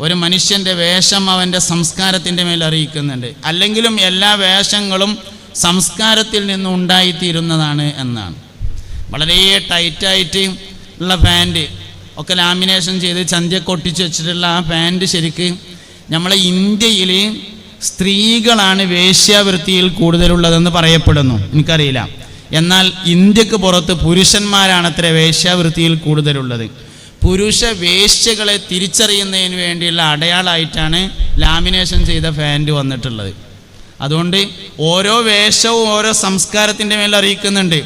ഒരു മനുഷ്യന്റെ വേഷം അവന്റെ സംസ്കാരത്തിന്റെ മേൽ അറിയിക്കുന്നുണ്ട്. അല്ലെങ്കിലും എല്ലാ വേഷങ്ങളും സംസ്കാരത്തിൽ നിന്ന് ഉണ്ടായിത്തീരുന്നതാണ് എന്നാണ്. വളരെ ടൈറ്റായിട്ട് ഉള്ള പാന്റ് ഒക്കെ ലാമിനേഷൻ ചെയ്ത് ചന്തിയൊക്കെ ഒട്ടിച്ച് വെച്ചിട്ടുള്ള ആ പാന്റ് ശരിക്ക് നമ്മളെ ഇന്ത്യയിൽ സ്ത്രീകളാണ് വേശ്യാവൃത്തിയിൽ കൂടുതലുള്ളതെന്ന് പറയപ്പെടുന്നു. എനിക്കറിയില്ല. എന്നാൽ ഇന്ത്യയ്ക്ക് പുറത്ത് പുരുഷന്മാരാണ് അത്ര വേശ്യാവൃത്തിയിൽ കൂടുതലുള്ളത്. പുരുഷ വേശ്യകളെ തിരിച്ചറിയുന്നതിന് വേണ്ടിയുള്ള അടയാളമായിട്ടാണ് ലാമിനേഷൻ ചെയ്ത ഫാന്റ് വന്നിട്ടുള്ളത്. അതുകൊണ്ട് ഓരോ വേഷവും ഓരോ സംസ്കാരത്തിന്റെ മേലെ അറിയിക്കുന്നുണ്ട്.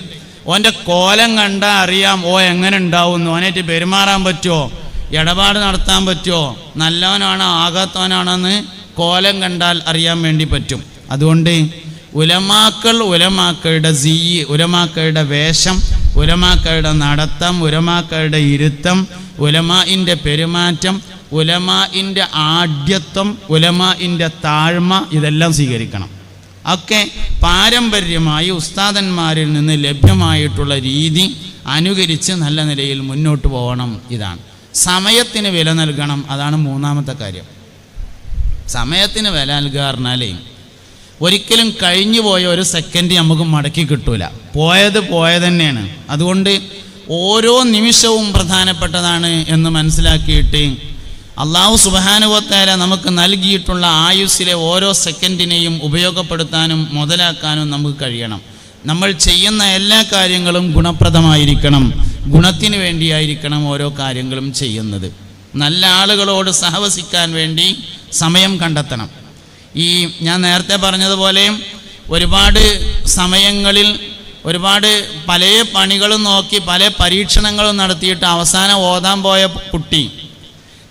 ഓന്റെ കോലം കണ്ടാൽ അറിയാം ഓ എങ്ങനെ ഉണ്ടാവുന്നു? ഓനായിട്ട് പെരുമാറാൻ പറ്റുമോ? ഇടപാട് നടത്താൻ പറ്റുമോ? നല്ലവനാണോ ആകാത്തവനാണെന്ന് കോലം കണ്ടാൽ അറിയാൻ വേണ്ടി പറ്റും. അതുകൊണ്ട് ഉലമാക്കൾ ഉലമാക്കളുടെ സീ ഉലമാക്കളുടെ വേഷം ഉലമാക്കളുടെ നടത്തം ഉലമാക്കളുടെ ഇരുത്തം ഉലമായിന്റെ പെരുമാറ്റം ഉലമായിന്റെ ആഢ്യത്വം ഉലമായിന്റെ താഴ്മ ഇതെല്ലാം സ്വീകരിക്കണം. ഒക്കെ പാരമ്പര്യമായി ഉസ്താദന്മാരിൽ നിന്ന് ലഭ്യമായിട്ടുള്ള രീതി അനുകരിച്ച് നല്ല നിലയിൽ മുന്നോട്ട് പോകണം ഇതാണ്. സമയത്തിന് വില നൽകണം അതാണ് മൂന്നാമത്തെ കാര്യം. സമയത്തിന് വില നൽകുക പറഞ്ഞാലേ ഒരിക്കലും കഴിഞ്ഞു പോയ ഒരു സെക്കൻഡ് നമുക്ക് മടക്കി കിട്ടൂല. പോയത് പോയത് തന്നെയാണ്. അതുകൊണ്ട് ഓരോ നിമിഷവും പ്രധാനപ്പെട്ടതാണ് എന്ന് മനസ്സിലാക്കിയിട്ട് അള്ളാഹു സുബാനുവത്തേല നമുക്ക് നൽകിയിട്ടുള്ള ആയുസ്സിലെ ഓരോ സെക്കൻഡിനെയും ഉപയോഗപ്പെടുത്താനും മുതലാക്കാനും നമുക്ക് കഴിയണം. നമ്മൾ ചെയ്യുന്ന എല്ലാ കാര്യങ്ങളും ഗുണപ്രദമായിരിക്കണം. ഗുണത്തിന് വേണ്ടിയായിരിക്കണം ഓരോ കാര്യങ്ങളും ചെയ്യുന്നത്. നല്ല ആളുകളോട് സഹവസിക്കാൻ വേണ്ടി സമയം കണ്ടെത്തണം. ഈ ഞാൻ നേരത്തെ പറഞ്ഞതുപോലെ ഒരുപാട് സമയങ്ങളിൽ ഒരുപാട് പല പണികളും നോക്കി പല പരീക്ഷണങ്ങളും നടത്തിയിട്ട് അവസാനം ഓതാൻ പോയ കുട്ടി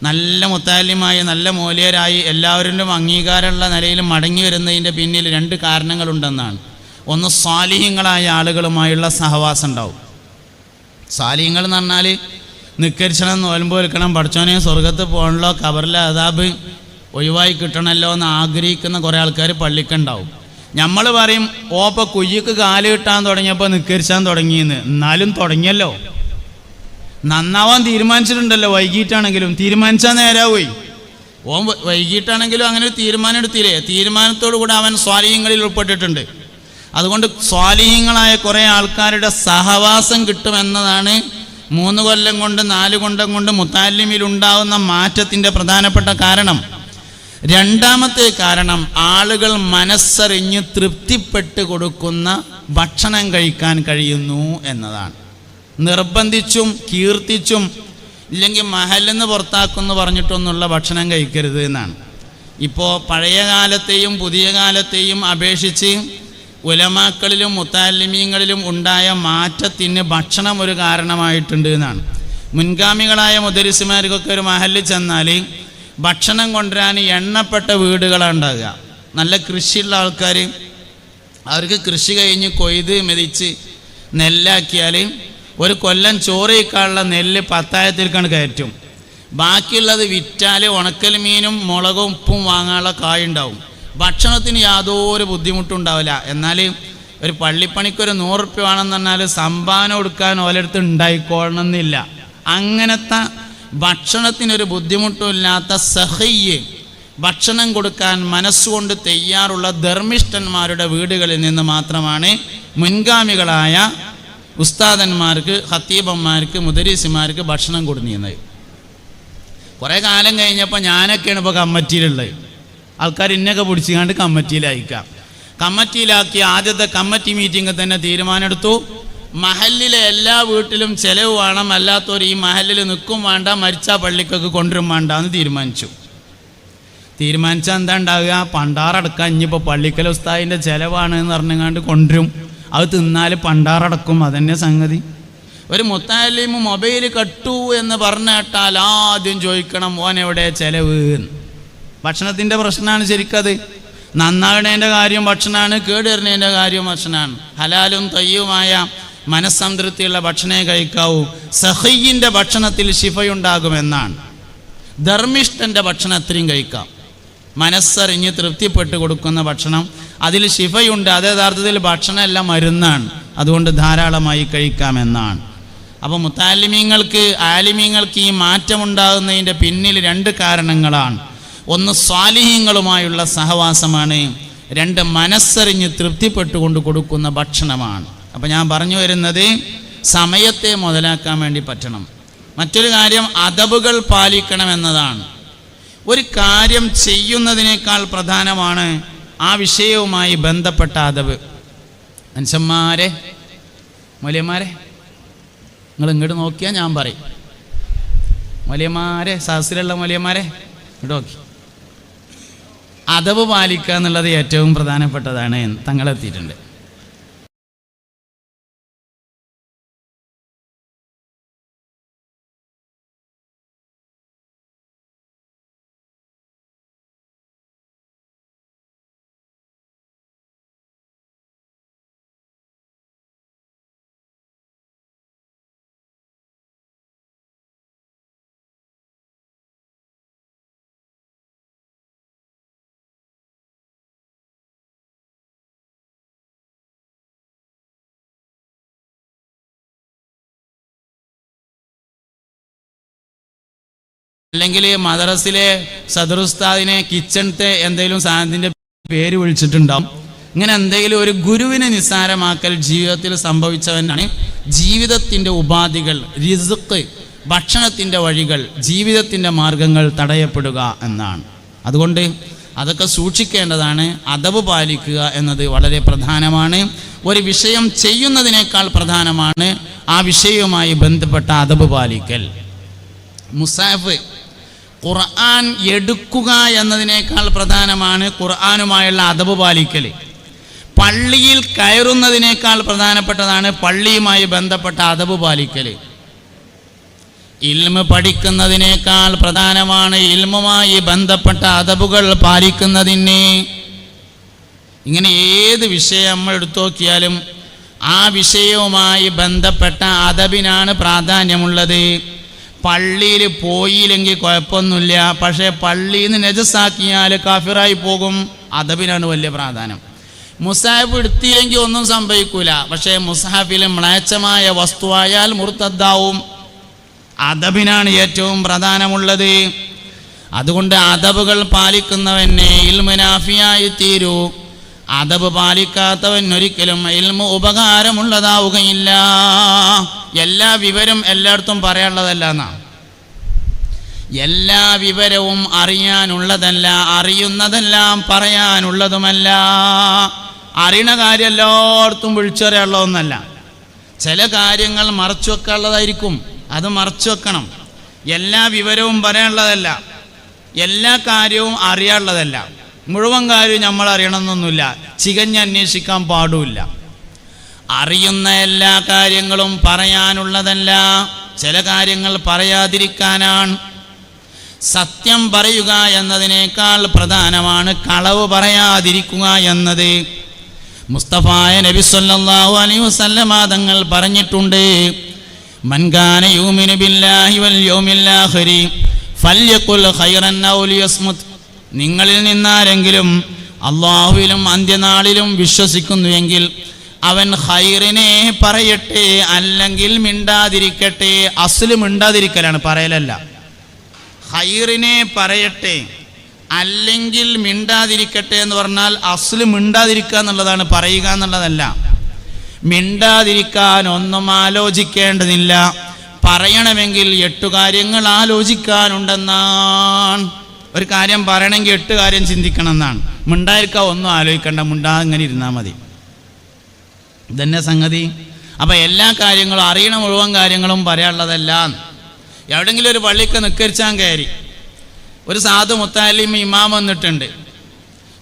നല്ല മുത്താലിമായി നല്ല മൂല്യരായി എല്ലാവരിലും അംഗീകാരമുള്ള നിലയിൽ മടങ്ങി വരുന്നതിന്റെ പിന്നിൽ രണ്ട് കാരണങ്ങളുണ്ടെന്നാണ്. ഒന്ന് സ്വാലിഹ്യങ്ങളായ ആളുകളുമായുള്ള സഹവാസം ഉണ്ടാവും. സ്വാലിഹ്യങ്ങൾ എന്ന് പറഞ്ഞാൽ നിക്കരിച്ചണം നോൽമ്പ് വിൽക്കണം പഠിച്ചോനെ സ്വർഗത്ത് പോകണല്ലോ കബറിലെ അതാബ് ഒഴിവായി കിട്ടണമല്ലോ എന്ന് ആഗ്രഹിക്കുന്ന കുറേ ആൾക്കാർ പള്ളിക്കുണ്ടാവും. നമ്മൾ പറയും ഓപ്പ കുയ്യക്ക് കാൽ കിട്ടാൻ തുടങ്ങിയപ്പോൾ നിക്കരിച്ചാൻ തുടങ്ങിയെന്ന്. എന്നാലും തുടങ്ങിയല്ലോ. നന്നാവാൻ തീരുമാനിച്ചിട്ടുണ്ടല്ലോ വൈകിട്ടാണെങ്കിലും. തീരുമാനിച്ചാൽ നേരാ പോയി വൈകിട്ടാണെങ്കിലും അങ്ങനെ ഒരു തീരുമാനം എടുത്തില്ലേ? തീരുമാനത്തോടു കൂടെ അവൻ സ്വാലിഹ്യങ്ങളിൽ ഉൾപ്പെട്ടിട്ടുണ്ട്. അതുകൊണ്ട് സ്വാലിഹ്യങ്ങളായ കുറേ ആൾക്കാരുടെ സഹവാസം കിട്ടുമെന്നതാണ് മൂന്ന് കൊല്ലം കൊണ്ട് നാല് കൊല്ലം കൊണ്ട് മുത്താലിമിൽ ഉണ്ടാകുന്ന മാറ്റത്തിന്റെ പ്രധാനപ്പെട്ട കാരണം. രണ്ടാമത്തെ കാരണം ആളുകൾ മനസ്സറിഞ്ഞ് തൃപ്തിപ്പെട്ട് കൊടുക്കുന്ന ഭക്ഷണം കഴിക്കാൻ കഴിയുന്നു എന്നതാണ്. നിർബന്ധിച്ചും കീർത്തിച്ചും ഇല്ലെങ്കിൽ മഹലെന്ന് പുറത്താക്കുമെന്ന് പറഞ്ഞിട്ടൊന്നുള്ള ഭക്ഷണം കഴിക്കരുത് എന്നാണ്. ഇപ്പോൾ പഴയ കാലത്തെയും പുതിയ കാലത്തെയും അപേക്ഷിച്ച് ഉലമാക്കളിലും മുത്താലിമീങ്ങളിലും ഉണ്ടായ മാറ്റത്തിന് ഭക്ഷണം ഒരു കാരണമായിട്ടുണ്ട് എന്നാണ്. മുൻഗാമികളായ മുദരിസുമാർക്കൊക്കെ ഒരു മഹലിൽ ചെന്നാൽ ഭക്ഷണം കൊണ്ടുവരാൻ എണ്ണപ്പെട്ട വീടുകളാണ് ഉണ്ടാകുക നല്ല കൃഷിയുള്ള ആൾക്കാർ അവർക്ക് കൃഷി കഴിഞ്ഞ് കൊയ്ത് മെതിച്ച് നെല്ലാക്കിയാൽ ഒരു കൊല്ലം ചോറയിക്കാനുള്ള നെല്ല് പത്തായത്തിലേക്കാണ് കയറ്റും. ബാക്കിയുള്ളത് വിറ്റാൽ ഉണക്കൽ മീനും മുളകും ഉപ്പും വാങ്ങാനുള്ള കായുണ്ടാവും ഭക്ഷണത്തിന് യാതൊരു ബുദ്ധിമുട്ടും ഉണ്ടാവില്ല. എന്നാൽ ഒരു പള്ളിപ്പണിക്ക് ഒരു നൂറ് റുപ്യ വേണമെന്ന് പറഞ്ഞാൽ സംഭാവന കൊടുക്കാൻ ഓലടുത്ത് ഉണ്ടായിക്കോളണമെന്നില്ല. അങ്ങനത്തെ ഭക്ഷണത്തിനൊരു ബുദ്ധിമുട്ടുമില്ലാത്ത സഹയ്യ് ഭക്ഷണം കൊടുക്കാൻ മനസ്സുകൊണ്ട് തയ്യാറുള്ള ധർമ്മിഷ്ഠന്മാരുടെ വീടുകളിൽ നിന്ന് മാത്രമാണ് മുൻഗാമികളായ ഉസ്താദന്മാർക്ക് ഹത്തീബന്മാർക്ക് മുദരീസിമാർക്ക് ഭക്ഷണം കൊടുത്തിരുന്നത് കുറേ കാലം കഴിഞ്ഞപ്പോൾ ഞാനൊക്കെയാണ് ഇപ്പോൾ കമ്മറ്റിയിലുള്ളത്. ആൾക്കാർ ഇന്നൊക്കെ പിടിച്ചുകൊണ്ട് കമ്മറ്റിയിലയക്കാം കമ്മറ്റിയിലാക്കി ആദ്യത്തെ കമ്മറ്റി മീറ്റിംഗ് തന്നെ തീരുമാനമെടുത്തു. മഹലിലെ എല്ലാ വീട്ടിലും ചെലവ് വേണം അല്ലാത്തവർ ഈ മഹലിൽ നിൽക്കും വേണ്ട മരിച്ച പള്ളിക്കൊക്കെ കൊണ്ടുവരും വേണ്ട എന്ന് തീരുമാനിച്ചു. തീരുമാനിച്ചാൽ എന്താ ഉണ്ടാവുക? പണ്ടാറടക്കാൻ ഇനിയിപ്പോൾ പള്ളിക്കൽ ഉസ്താദിന്റെ ചിലവാണ് എന്ന് പറഞ്ഞങ്ങാണ്ട് കൊണ്ടുവരും. അത് തിന്നാൽ പണ്ടാറടക്കും. അതന്നെ സംഗതി. ഒരു മുത്താലിമ് മൊബൈൽ കട്ടു എന്ന് പറഞ്ഞേട്ടാൽ ആദ്യം ചോദിക്കണം മോൻ എവിടെ? ചിലവ്. ഭക്ഷണത്തിന്റെ പ്രശ്നമാണ് ശരിക്കത്. നന്നാകണേന്റെ കാര്യം ഭക്ഷണമാണ് കേടുവരണേന്റെ കാര്യം ഭക്ഷണമാണ്. ഹലാലും തയ്യുമായ മനസ്സംതൃപ്തിയുള്ള ഭക്ഷണേ കഴിക്കാവൂ. സഹയ്യിന്റെ ഭക്ഷണത്തിൽ ശിഫയുണ്ടാകുമെന്നാണ്. ധർമ്മിഷ്ഠന്റെ ഭക്ഷണം അത്രയും കഴിക്കാം. മനസ്സറിഞ്ഞ് തൃപ്തിപ്പെട്ട് കൊടുക്കുന്ന ഭക്ഷണം അതിൽ ശിഫയുണ്ട് അത് യഥാർത്ഥത്തിൽ ഭക്ഷണമല്ല മരുന്നാണ്. അതുകൊണ്ട് ധാരാളമായി കഴിക്കാമെന്നാണ്. അപ്പോൾ മുത്താലിമീങ്ങൾക്ക് ആലിമീങ്ങൾക്ക് ഈ മാറ്റമുണ്ടാകുന്നതിന്റെ പിന്നിൽ രണ്ട് കാരണങ്ങളാണ്. ഒന്ന് സ്വാലിഹീങ്ങളുമായുള്ള സഹവാസമാണ്. രണ്ട് മനസ്സറിഞ്ഞ് തൃപ്തിപ്പെട്ടുകൊണ്ട് കൊടുക്കുന്ന ഭക്ഷണമാണ്. അപ്പോൾ ഞാൻ പറഞ്ഞു വരുന്നത് സമയത്തെ മുതലാക്കാൻ വേണ്ടി പറ്റണം. മറ്റൊരു കാര്യം അതബുകൾ പാലിക്കണം എന്നതാണ്. ഒരു കാര്യം ചെയ്യുന്നതിനേക്കാൾ പ്രധാനമാണ് ആ വിഷയവുമായി ബന്ധപ്പെട്ട അതബ് മനുഷ്യന്മാരെ മൂല്യന്മാരെ നിങ്ങൾ ഇങ്ങോട്ട് നോക്കിയാൽ ഞാൻ പറയും. മൂല്യന്മാരെ സഹസിലുള്ള മൂല്യന്മാരെ ഇങ്ങോട്ട് നോക്കി. അതവ് പാലിക്കുക എന്നുള്ളത് ഏറ്റവും പ്രധാനപ്പെട്ടതാണ് തങ്ങളെത്തിയിട്ടുണ്ട്. അല്ലെങ്കിൽ മദ്രസിലെ സദറുസ്താദിനെ കിച്ചണത്തെ എന്തെങ്കിലും സാധനത്തിന്റെ പേര് വിളിച്ചിട്ടുണ്ടാവും. ഇങ്ങനെ എന്തെങ്കിലും ഒരു ഗുരുവിനെ നിസ്സാരമാക്കൽ ജീവിതത്തിൽ സംഭവിച്ചവനാണ് ജീവിതത്തിന്റെ ഉപാധികൾ റിസുക്ക് ഭക്ഷണത്തിന്റെ വഴികൾ ജീവിതത്തിന്റെ മാർഗങ്ങൾ തടയപ്പെടുക എന്നാണ്. അതുകൊണ്ട് അതൊക്കെ സൂക്ഷിക്കേണ്ടതാണ് അതവ് പാലിക്കുക എന്നത് വളരെ പ്രധാനമാണ്. ഒരു വിഷയം ചെയ്യുന്നതിനേക്കാൾ പ്രധാനമാണ് ആ വിഷയവുമായി ബന്ധപ്പെട്ട അതവ് പാലിക്കൽ. മുസാഫ് ഖുർആൻ എടുക്കുക എന്നതിനേക്കാൾ പ്രധാനമാണ് ഖുർആനുമായുള്ള അദബ് പാലിക്കൽ. പള്ളിയിൽ കയറുന്നതിനേക്കാൾ പ്രധാനപ്പെട്ടതാണ് പള്ളിയുമായി ബന്ധപ്പെട്ട അദബ് പാലിക്കൽ. ഇൽമ പഠിക്കുന്നതിനേക്കാൾ പ്രധാനമാണ് ഇൽമുമായി ബന്ധപ്പെട്ട അദബുകൾ പാലിക്കുന്നതിന്. ഇങ്ങനെ ഏത് വിഷയം നമ്മൾ എടുത്തു നോക്കിയാലും ആ വിഷയവുമായി ബന്ധപ്പെട്ട അതബിനാണ് പ്രാധാന്യമുള്ളത്. പള്ളിയിൽ പോയില്ലെങ്കിൽ കുഴപ്പമൊന്നുമില്ല. പക്ഷേ പള്ളിയിൽ നിന്ന് നജസാക്കിയാൽ കാഫിറായി പോകും. അതബിനാണ് വലിയ പ്രാധാന്യം. മുസാഹിബ് എടുത്തില്ലെങ്കിൽ ഒന്നും സംഭവിക്കൂല. പക്ഷേ മുസാഹിബിൽ മ്ലേച്ഛമായ വസ്തുവായാൽ മുർത്തദ്ദാവും. അതബിനാണ് ഏറ്റവും പ്രധാനമുള്ളത് അതുകൊണ്ട് അതബുകൾ പാലിക്കുന്നവനെ ഇൽമുനാഫിയായി തീരൂ. അതബ് പാലിക്കാത്തവൻ ഒരിക്കലും ഇൽമു ഉപകാരമുള്ളതാവുകയില്ല. എല്ലാ വിവരം എല്ലായിടത്തും പറയാനുള്ളതല്ല എന്നാ? എല്ലാ വിവരവും അറിയാനുള്ളതല്ല അറിയുന്നതെല്ലാം പറയാനുള്ളതുമല്ല. അറിയണ കാര്യം എല്ലായിടത്തും വിളിച്ചറിയാനുള്ള ഒന്നല്ല ചില കാര്യങ്ങൾ മറച്ചു വെക്കാനുള്ളതായിരിക്കും. അത് മറച്ചു വെക്കണം. എല്ലാ വിവരവും പറയാനുള്ളതല്ല. എല്ലാ കാര്യവും അറിയാനുള്ളതല്ല. മുഴുവൻ കാര്യം നമ്മൾ അറിയണമെന്നൊന്നുമില്ല. ചികഞ്ഞ് അന്വേഷിക്കാൻ പാടുമില്ല. അറിയുന്ന എല്ലാ കാര്യങ്ങളും പറയാനുള്ളതല്ല. ചില കാര്യങ്ങൾ പറയാതിരിക്കാനാണ്. സത്യം പറയുക എന്നതിനേക്കാൾ പ്രധാനമാണ് കളവ് പറയാതിരിക്കുക എന്നത്. മുസ്തഫായ നബി സല്ലല്ലാഹു അലൈഹി വസല്ലമ തങ്ങൾ പറഞ്ഞിട്ടുണ്ട്. മൻകാന യൂമിനു ബില്ലാഹി വൽ യൗമിൽ ആഖിരി ഫല്യഖുൽ ഖൈറൻ ഔ ലിയസ്മുത് നിങ്ങളിൽ നിന്നാരെങ്കിലും അള്ളാഹുവിലും അന്ത്യനാളിലും വിശ്വസിക്കുന്നുവെങ്കിൽ അവൻ ഹൈറിനെ പറയട്ടെ അല്ലെങ്കിൽ മിണ്ടാതിരിക്കട്ടെ അസ്ല് മിണ്ടാതിരിക്കലാണ് പറയലല്ല. ഹൈറിനെ പറയട്ടെ അല്ലെങ്കിൽ മിണ്ടാതിരിക്കട്ടെ എന്ന് പറഞ്ഞാൽ അസ്ല് മിണ്ടാതിരിക്കുക എന്നുള്ളതാണ് പറയുക എന്നുള്ളതല്ല. മിണ്ടാതിരിക്കാൻ ഒന്നും ആലോചിക്കേണ്ടതില്ല. പറയണമെങ്കിൽ എട്ടു കാര്യങ്ങൾ ആലോചിക്കാനുണ്ടെന്നാണ് ഒരു കാര്യം പറയണമെങ്കിൽ എട്ട് കാര്യം ചിന്തിക്കണം എന്നാണ്. മിണ്ടായിരിക്കാൻ ഒന്നും ആലോചിക്കണ്ട മുണ്ടാ ഇങ്ങനെ ഇരുന്നാൽ മതി. ഇതന്നെ സംഗതി? അപ്പം എല്ലാ കാര്യങ്ങളും അറിയണ മുഴുവൻ കാര്യങ്ങളും പറയാനുള്ളതല്ല എവിടെങ്കിലും ഒരു പള്ളിക്ക് നിക്കരിച്ചാൻ കയറി. ഒരു സാധു മുത്താലിം ഇമാം വന്നിട്ടുണ്ട്.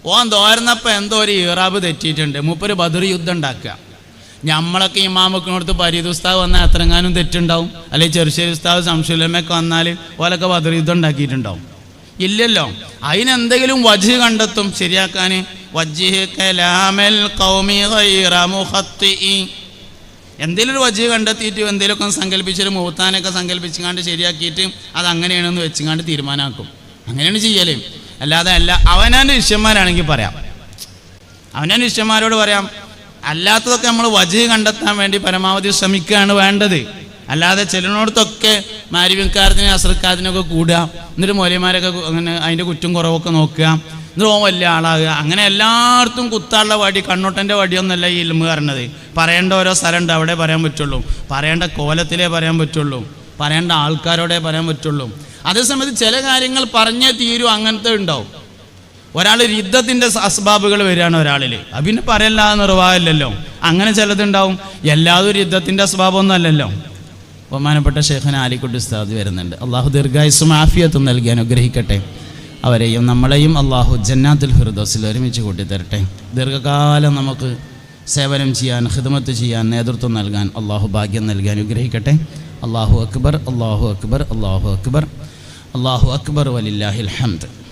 ഓൻ തോരുന്നപ്പോൾ എന്തോ ഒരു ഇറാബ് തെറ്റിയിട്ടുണ്ട്. മൂപ്പര് ബദർ യുദ്ധം ഉണ്ടാക്കുക. നമ്മളൊക്കെ ഇമാമക്കിനടുത്ത് പരീത് ഉസ്താവ് വന്നാൽ എത്രങ്ങാനും തെറ്റുണ്ടാവും. അല്ലെങ്കിൽ ചെറുശ്ശേരി ഉസ്താവ് സംശുലമൊക്കെ വന്നാൽ ഓലൊക്കെ ബദർ യുദ്ധം ഉണ്ടാക്കിയിട്ടുണ്ടാവും. ഇല്ലല്ലോ. അതിനെന്തെങ്കിലും വജ് കണ്ടെത്തും. ശരിയാക്കാൻ. എന്തെങ്കിലും ഒരു വജ് കണ്ടെത്തിയിട്ട് എന്തെങ്കിലുമൊക്കെ സങ്കല്പിച്ചൊരു മുഹത്താനൊക്കെ സങ്കല്പിച്ചുകൊണ്ട് ശരിയാക്കിയിട്ട് അത് അങ്ങനെയാണെന്ന് വെച്ചുകൊണ്ട് തീരുമാനമാക്കും അങ്ങനെയാണ് ചെയ്യലേ. അല്ലാതെ അല്ല അവനാന്റെ ശിഷ്യന്മാരാണെങ്കിൽ പറയാം. അവനാന്റെ ശിഷ്യന്മാരോട് പറയാം അല്ലാത്തതൊക്കെ നമ്മൾ വജ് കണ്ടെത്താൻ വേണ്ടി പരമാവധി ശ്രമിക്കുകയാണ് വേണ്ടത്. അല്ലാതെ ചെല്ലിനോടത്തൊക്കെ മാരിവിക്കാരത്തിനെ അസർക്കാരത്തിനൊക്കെ കൂടുക. എന്നിട്ട് മൊലയന്മാരൊക്കെ അങ്ങനെ അതിന്റെ കുറ്റും കുറവൊക്കെ നോക്കുക. എന്നിട്ട് ഓൻ വലിയ ആളാകുക. അങ്ങനെ എല്ലായിടത്തും കുത്താനുള്ള വടി കണ്ണോട്ടന്റെ വടിയൊന്നല്ല ഈ ഇൽമ പറഞ്ഞത്. പറയേണ്ട ഓരോ സ്ഥലമുണ്ട് അവിടെ പറയാൻ പറ്റുള്ളൂ. പറയേണ്ട കോലത്തിലേ പറയാൻ പറ്റുള്ളൂ. പറയേണ്ട ആൾക്കാരോടെ പറയാൻ പറ്റുള്ളൂ. അതേസമയത്ത് ചില കാര്യങ്ങൾ പറഞ്ഞേ തീരും അങ്ങനത്തെ ഉണ്ടാവും. ഒരാൾ യുദ്ധത്തിന്റെ അസ്ബാബുകൾ വരികയാണ് ഒരാളിൽ അത് പിന്നെ പറയല്ലാതെ നിർവാഹമില്ലല്ലോ. അങ്ങനെ ചിലതുണ്ടാവും എല്ലാതും യുദ്ധത്തിന്റെ അസ്ബാബൊന്നും അല്ലല്ലോ. ബഹുമാനപ്പെട്ട ഷേഖൻ ആലിക്കുട്ടി ഉസ്താദ് വരുന്നുണ്ട്. അള്ളാഹു ദീർഘായുസും ആഫിയത്തും നൽകി അനുഗ്രഹിക്കട്ടെ. അവരെയും നമ്മളെയും അള്ളാഹു ജന്നാത്തുൽ ഫിർദോസിൽ ഒരുമിച്ച് കൂട്ടിത്തരട്ടെ. ദീർഘകാലം നമുക്ക് സേവനം ചെയ്യാൻ ഹിദമത്ത് ചെയ്യാൻ നേതൃത്വം നൽകാൻ അള്ളാഹു ഭാഗ്യം നൽകി അനുഗ്രഹിക്കട്ടെ. അള്ളാഹു അക്ബർ അള്ളാഹു അക്ബർ അള്ളാഹു അക്ബർ അള്ളാഹു അക്ബർ വലില്ലാഹിൽ ഹംദ്.